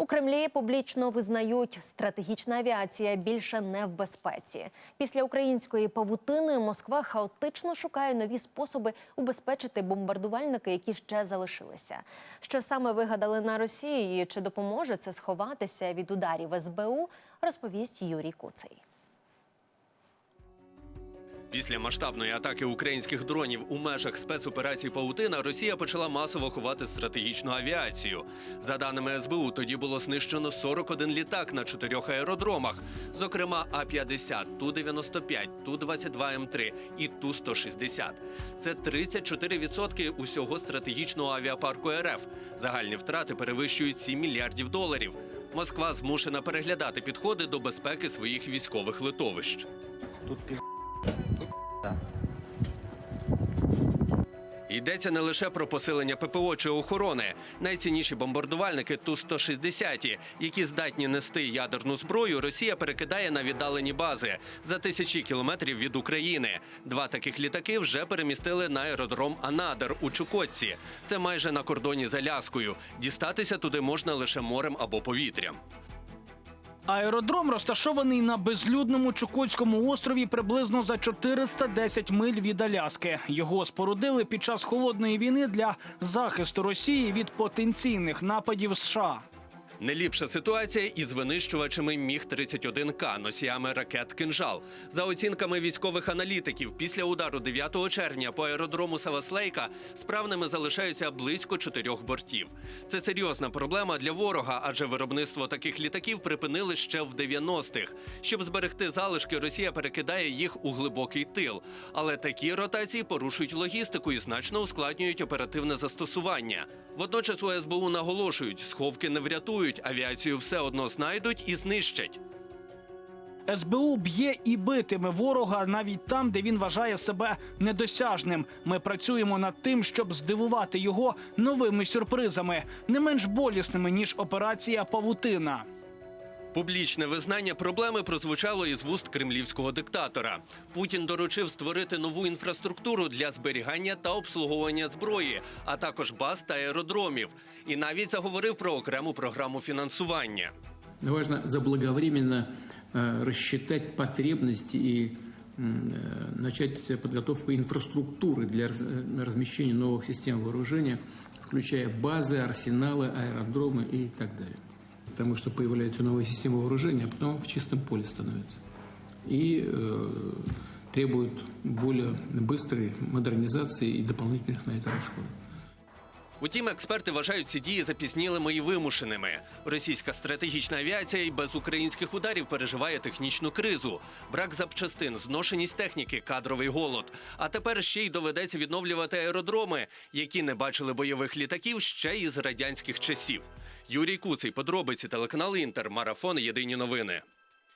У Кремлі публічно визнають, стратегічна авіація більше не в безпеці. Після української павутини Москва хаотично шукає нові способи убезпечити бомбардувальники, які ще залишилися. Що саме вигадали на Росії, чи допоможе це сховатися від ударів СБУ, розповість Юрій Куций. Після масштабної атаки українських дронів у межах спецоперації Паутина Росія почала масово ховати стратегічну авіацію. За даними СБУ, тоді було знищено 41 літак на чотирьох аеродромах, зокрема А-50, Ту-95, Ту-22М3 і Ту-160. Це 34% усього стратегічного авіапарку РФ. Загальні втрати перевищують 7 мільярдів доларів. Москва змушена переглядати підходи до безпеки своїх військових литовищ. Тут піз... Йдеться не лише про посилення ППО чи охорони. Найцінніші бомбардувальники Ту-160, які здатні нести ядерну зброю, Росія перекидає на віддалені бази за тисячі кілометрів від України. Два таких літаки вже перемістили на аеродром Анадир у Чукотці. Це майже на кордоні з Аляскою. Дістатися туди можна лише морем або повітрям. Аеродром розташований на безлюдному Чукотському острові приблизно за 410 миль від Аляски. Його спорудили під час холодної війни для захисту Росії від потенційних нападів США. Не ліпша ситуація із винищувачами Міг 31 к носіями ракет «Кинжал». За оцінками військових аналітиків, після удару 9 червня по аеродрому Саваслейка справними залишаються близько чотирьох бортів. Це серйозна проблема для ворога, адже виробництво таких літаків припинили ще в 90-х. Щоб зберегти залишки, Росія перекидає їх у глибокий тил. Але такі ротації порушують логістику і значно ускладнюють оперативне застосування. Водночас у СБУ наголошують, сховки не врятують, авіацію все одно знайдуть і знищать. СБУ б'є і битиме ворога навіть там, де він вважає себе недосяжним. Ми працюємо над тим, щоб здивувати його новими сюрпризами, не менш болісними ніж операція Павутина. Публічне визнання проблеми прозвучало із вуст кремлівського диктатора. Путін доручив створити нову інфраструктуру для зберігання та обслуговування зброї, а також баз та аеродромів. І навіть заговорив про окрему програму фінансування. Важно заблаговременно э, рассчитать потребности и м, э, начать подготовку инфраструктуры для раз- э, размещения новых систем вооружения, включая базы, арсеналы, аэродромы и так далее. Потому что появляются новые системы вооружения, а потом в чистом поле становятся. И э, требуют более быстрой модернизации и дополнительных на это расходов. Утім, експерти вважають ці дії запізнілими і вимушеними. Російська стратегічна авіація і без українських ударів переживає технічну кризу, брак запчастин, зношеність техніки, кадровий голод. А тепер ще й доведеться відновлювати аеродроми, які не бачили бойових літаків ще із радянських часів. Юрій Куций, подробиці телеканал Інтер, марафон Єдині новини.